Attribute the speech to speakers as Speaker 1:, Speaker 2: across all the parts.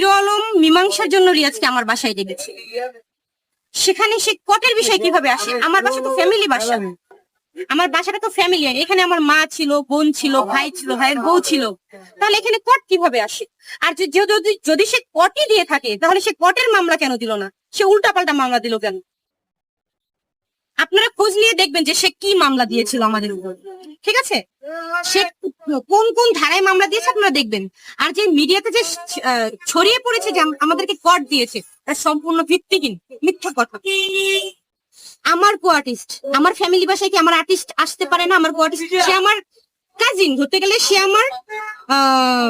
Speaker 1: Hero Alam মীমাংসার জন্য রিয়াজকে আমার বাসায় ডেকেছে। সেখানে সে কটের বিষয় কীভাবে আসে? আমার বাসা তো ফ্যামিলি বাসা। আমার বাসাটা তো ফ্যামিলি এখানে আমার মা ছিল, বোন ছিল, ভাই ছিল, ভাইয়ের বউ ছিল। তাহলে এখানে কট কীভাবে আসে? আর যদি যদি সে কটই দিয়ে থাকে, তাহলে সে কটের মামলা কেন দিল না? সে উল্টা পাল্টা মামলা দিল কেন? আপনারা খোঁজ নিয়ে দেখবেন যে সে কি মামলা দিয়েছিল আমাদের উপর। ঠিক আছে? সে কোন কোন ধারায় মামলা দিয়েছে আপনারা দেখবেন। আর যে মিডিয়াতে যে ছড়িয়ে পড়েছে যে আমাদেরকে কট দিয়েছে তার সম্পূর্ণ ভিত্তিহীন মিথ্যা কথা। আমার কো আর্টিস্ট আমার ফ্যামিলি বাসায় কি আমার আর্টিস্ট আসতে পারে না? আমার কো আর্টিস্ট সে আমার কাজিন ধরতে গেলে সে আমার আহ,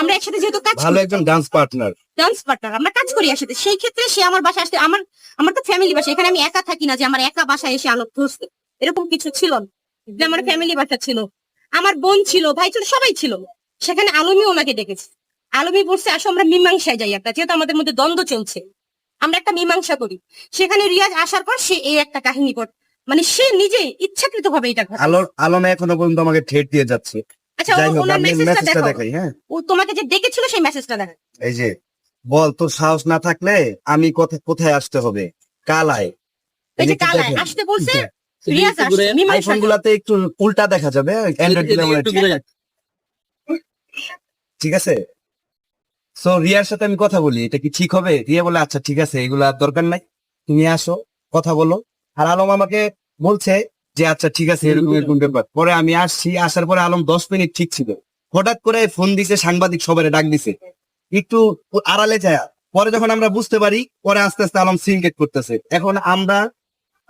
Speaker 1: আমরা একসাথে যেহেতু কাজ
Speaker 2: ভালো একজন ডান্স পার্টনার
Speaker 1: ডান্স পার্টনার আমরা কাজ করি একসাথে। সেই ক্ষেত্রে সে আমার বাসায় আসতে আমার আমার তো ফ্যামিলি বাসা এখানে আমি একা থাকি না যে আমার একা বাসায় এসে আলোক ধরছে এরকম কিছু ছিল না। যে আমার ফ্যামিলি বাসা ছিল আমার বোন ছিল ভাই ছিল সবাই ছিল। সেখানে আলমী ওনাকে ডেকেছে আলমী বলছে আসো আমরা মীমাংসায় যাই একটা যেহেতু আমাদের মধ্যে দ্বন্দ্ব চলছে। আমরা একটা মীমাংসা করি। সেখানে রিয়াজ আসার পর সে এই একটা কাহিনী কর মানে সে নিজে ইচ্ছাকৃত ভাবে এটা
Speaker 2: আলমে এখনও পর্যন্ত আমাকে ঠেট দিয়ে যাচ্ছে।
Speaker 1: আচ্ছা ওনার
Speaker 2: আমি
Speaker 1: মেসেজটা
Speaker 2: মেসেজটা দেখাই হ্যাঁ।
Speaker 1: ও তোমাকে যে ডেকেছিল সেই মেসেজটা দেখো
Speaker 2: এই যে বল তোর সাহস না থাকলে আমি কোথায় কোথায় আসতে হবে? কালায়
Speaker 1: এই যে
Speaker 2: দেখতে
Speaker 1: কালায় আসতে বলছে মীমাংসা
Speaker 2: আইফোন গুলাতে একটু উল্টা দেখা যাবে অ্যান্ড্রয়েড ঠিক আছে? সো রিয়ার সাথে আমি কথা বলি এটা কি ঠিক হবে? রিয়া বলে আচ্ছা ঠিক আছে এগুলা দরকার নাই। তুমি আসো কথা বলো। আর আলম আমাকে বলছে যে আচ্ছা ঠিক আছে এরকম এরকম ব্যাপার। পরে আমি আসছি আসার পরে আলম দশ মিনিট ঠিক ছিল। হঠাৎ করে ফোন দিছে সাংবাদিক সবারে ডাক দিছে। একটু আড়ালে যায়। পরে যখন আমরা বুঝতে পারি পরে আস্তে আস্তে আলম সিনকেট করতেছে। এখন আমরা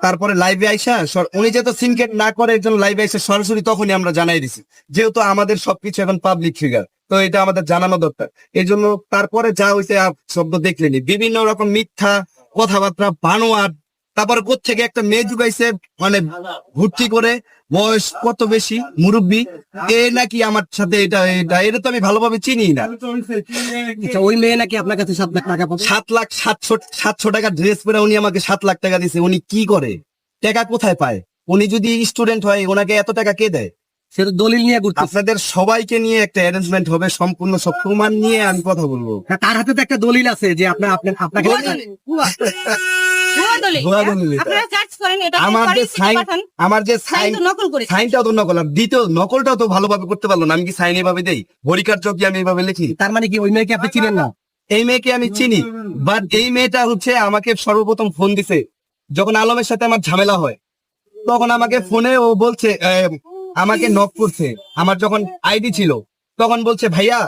Speaker 2: তারপরে লাইভে আইসা উনি যেহেতু সিনকেট না করে একজন লাইভে আইসা সরাসরি তখনই আমরা জানাই দিছি। যেহেতু আমাদের সবকিছু এখন পাবলিক ফিগার তো এটা আমাদের জানানো দরকার। এই জন্য তারপরে যা হয়েছে শব্দ দেখলেনি বিভিন্ন রকম মিথ্যা কথাবার্তা বানোয়ার তারপরে কোথেকে একটা মেয়ে যুগাইছে মানে ভর্তি করে বয়স কত বেশি মুরব্বী? এ নাকি আমার সাথে এটা এটা এটা তো আমি ভালোভাবে চিনি না।
Speaker 3: আচ্ছা ওই মেয়ে নাকি আপনার কাছে সাত লাখ টাকা
Speaker 2: সাত লাখ সাতশো সাতশো টাকা ড্রেস পরে উনি আমাকে সাত লাখ টাকা দিছে উনি কি করে? টাকা কোথায় পায়? উনি যদি স্টুডেন্ট হয় ওনাকে এত টাকা কে দেয়?
Speaker 3: সে তো দলিল নিয়ে ঘুরতেছে।
Speaker 2: আপনাদের সবাইকে নিয়ে একটা অ্যারেঞ্জমেন্ট হবে সম্পূর্ণ সব প্রমাণ নিয়ে আমি কথা বলব।
Speaker 3: হ্যাঁ, তার হাতে তো একটা দলিল আছে যে আপনার আপনার আপনাকে
Speaker 1: ভুয়া দলিল।
Speaker 2: ভুয়া দলিল এটা।
Speaker 1: আপনারা চার্জ করেন এটা
Speaker 2: আমার যে সাইন আমার যে
Speaker 1: সাইন
Speaker 2: সাইন
Speaker 1: তো নকল করেছে।
Speaker 2: সাইনটাও তো নকল। দ্বিতীয় নকলটাও তো ভালোভাবে করতে পারল না। আমি কি সাইন এভাবে দেই? হরিকার চোখ আমি এভাবে লিখি।
Speaker 3: তার মানে কি ওই মেয়েকে আপনি চিনেন না?
Speaker 2: এই মেয়েকে আমি চিনি। বাট এই মেয়েটা হচ্ছে আমাকে সর্বপ্রথম ফোন দিছে। যখন আলমের সাথে আমার ঝামেলা হয় তখন আমাকে ফোনে ও বলছে আহ, আমাকে নক করছে। আমার যখন আইডি ছিল তখন বলছে ভাইয়া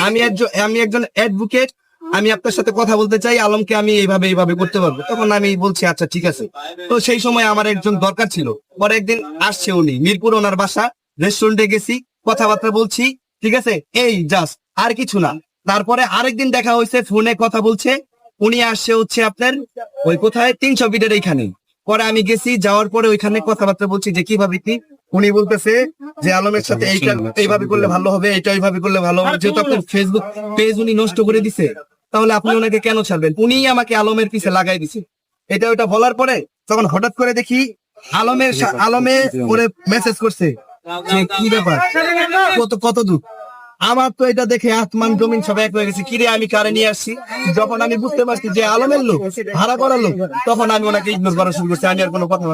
Speaker 2: আমি একজন আমি একজন অ্যাডভোকেট আমি আপনার সাথে কথা বলতে চাই, আলমকে আমি এইভাবে এইভাবে করতে পারব। তখন আমি বলছি আচ্ছা ঠিক আছে। তো সেই সময় আমার একজন দরকার ছিল। পরে একদিন আসছে উনি, মিরপুর ওনার বাসা রেস্টুরেন্টে গেছি, কথাবার্তা বলছি, ঠিক আছে? এই জাস্ট আর কিছু না। তারপরে আরেকদিন দেখা হয়েছে, ফোনে কথা বলছে। উনি আসছে হচ্ছে আপনার, ওই কোথায়? তিনশো ফিটের এইখানে। পরে আমি গেছি, যাওয়ার পরে ওইখানে কথাবার্তা বলছি যে কীভাবে কি? উনি বলতেছে যে, আলমের সাথে এইটা, এইভাবে করলে ভালো হবে এটা এইভাবে করলে ভালো হবে। যেহেতু আপনার ফেসবুক পেজ উনি নষ্ট করে দিছে। তাহলে আপনি ওনাকে কেন ছাড়বেন? উনি আমাকে আলমের পিছে লাগাই দিছে। এটা ওটা বলার পরে তখন হঠাৎ করে দেখি আলমের আলমে করে মেসেজ করছে যে কি ব্যাপার? কত কত দূর? আমার তো এটা দেখে আসমান জমিন সব এক হয়ে গেছে। কিরে আমি কারে নিয়ে আসছি? যখন আমি বুঝতে পারছি যে আলমের লোক ভাড়া করার লোক তখন আমি ওনাকে ইগনোর করা শুরু করছি। আমি আর কোনো কথা